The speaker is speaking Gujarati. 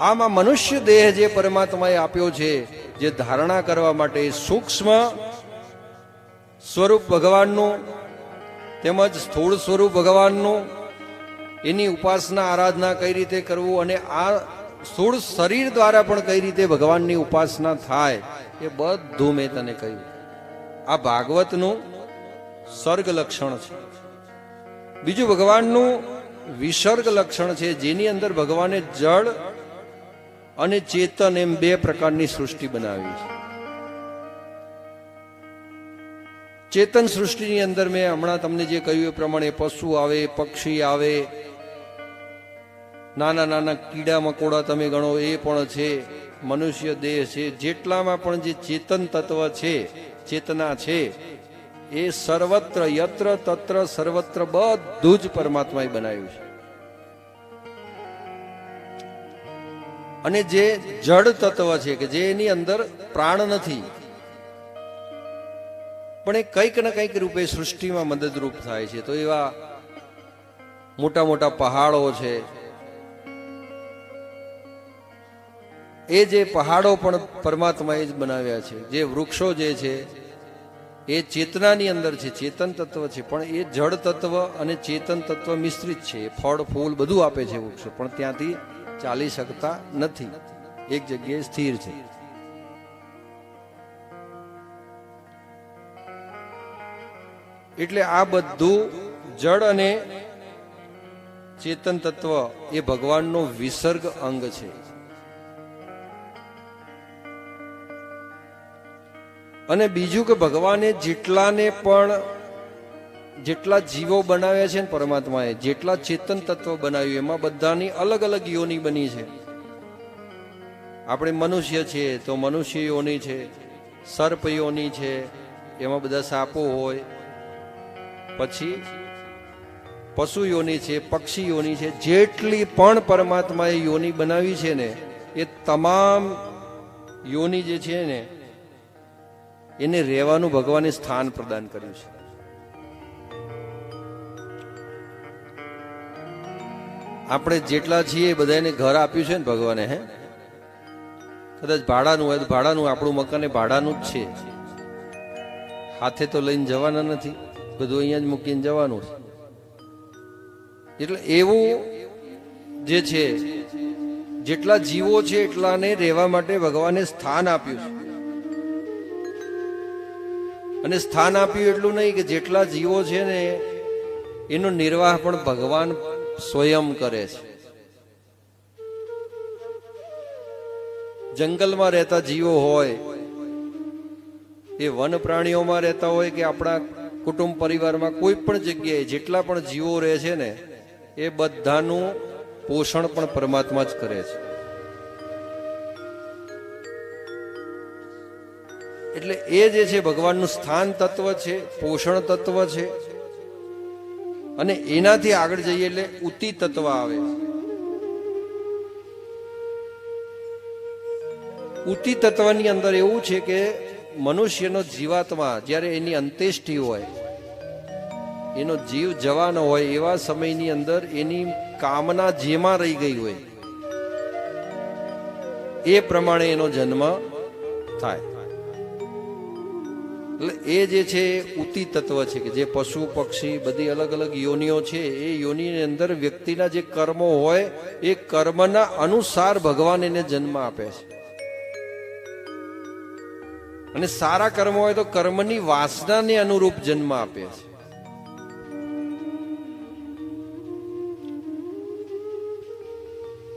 આમાં મનુષ્ય દેહ જે પરમાત્માએ આપ્યો છે, જે ધારણા કરવા માટે સૂક્ષ્મ સ્વરૂપ ભગવાનનું તેમજ સ્થૂળ સ્વરૂપ ભગવાનનું એની ઉપાસના આરાધના કઈ રીતે કરવું અને આ સ્થૂળ શરીર દ્વારા પણ કઈ રીતે ભગવાનની ઉપાસના થાય, એ બધું મેં તને કહ્યું. આ ભાગવતનું સર્ગ લક્ષણ છે. બીજું ભગવાનનું વિસર્ગ લક્ષણ છે, જેની અંદર ભગવાને જળ અને ચેતન એમ બે પ્રકારની સૃષ્ટિ બનાવી છે. ચેતન સૃષ્ટિની અંદર મેં હમણાં તમને જે કહ્યું એ પ્રમાણે પશુ આવે, પક્ષી આવે, નાના નાના કીડા મકોડા તમે ગણો એ પણ છે, મનુષ્ય દેહ છે, જેટલામાં પણ જે ચેતન તત્વ છે, ચેતના છે, એ સર્વત્ર, યત્ર, તત્ર, સર્વત્ર બધું જ પરમાત્માએ બનાવ્યું છે. અને જે જડ તત્વ છે કે જે એની અંદર પ્રાણ નથી. પણ એ કંઈક ને કંઈક રૂપે સૃષ્ટિમાં મદદરૂપ થાય છે. તો એવા મોટા મોટા પહાડો છે. એ જે પહાડો પણ પરમાત્માએ જ બનાવ્યા છે. જે વૃક્ષો જે છે, એ ચેતનાની અંદર છે, ચેતન તત્વ છે. પણ એ જળ તત્વ અને ચેતન તત્વ મિશ્રિત છે. ફળ, ફૂલ બધું આપે છે વૃક્ષો. પણ ત્યાંથી ચાલી શકતા નથી. એક જગ્યાએ સ્થિર છે. એટલે આ બધું જળ અને ચેતન તત્વ એ ભગવાનનો વિસર્ગ અંગ છે. અને બીજું કે ભગવાને જેટલાને પણ જેટલા જીવો બનાવ્યા છે ને પરમાત્માએ, જેટલા ચેતન તત્વ બનાવ્યું, એમાં બધાની અલગ અલગ યોની બની છે. આપણે મનુષ્ય છીએ તો મનુષ્ય યોની છે, સર્પ યોની છે, એમાં બધા સાપો હોય. પછી પશુ યોની છે, પક્ષી યોની છે, જેટલી પણ પરમાત્માએ યોની બનાવી છે ને, એ તમામ યોની જે છે ને, એને રહેવાનું ભગવાને સ્થાન પ્રદાન કર્યું છે. આપણે જેટલા છીએ બધાને ઘર આપ્યું છે ને ભગવાને, હે? કદાચ ભાડાનું હોય તો ભાડાનું, આપણું મકાન ભાડાનું જ છે. હાથે તો લઈને જવાના નથી. બધું અહીંયા જ મૂકીને જવાનું છે. એટલે એવું જે છે, જેટલા જીવો છે એટલાને રહેવા માટે ભગવાને સ્થાન આપ્યું છે. અને સ્થાન આપ્યું એટલું નહીં કે જેટલા જીવો છે ને, એનો નિર્વાહ પણ ભગવાન સ્વયં કરે છે. જંગલમાં રહેતા જીવો હોય, એ વન પ્રાણીઓમાં રહેતા હોય કે આપણા કુટુંબ પરિવારમાં કોઈ પણ જગ્યાએ જેટલા પણ જીવો રહે છે ને, એ બધાનું પોષણ પણ પરમાત્મા જ કરે છે. એટલે એ જે છે ભગવાનનું સ્થાન તત્વ છે, પોષણ તત્વ છે અને એનાથી આગળ જઈએ એટલે ઉતિ તત્વ આવે. ઉતિ તત્વની અંદર એવું છે કે મનુષ્યનો જીવાત્મા જ્યારે એની અંત્યેષ્ટિ હોય, એનો જીવ જવાનો હોય, એવા સમયની અંદર એની કામના જેમાં રહી ગઈ હોય, એ પ્રમાણે એનો જન્મ થાય. એટલે એ જે છે, ઉતિ તત્વ છે કે જે પશુ, પક્ષી, બધી અલગ અલગ યોનિઓ છે, એ યોનિની અંદર વ્યક્તિના જે કર્મો હોય, એ કર્મના અનુસાર ભગવાન એને જન્મ આપે છે. અને સારા કર્મ હોય તો કર્મની વાસનાને અનુરૂપ જન્મ આપે છે.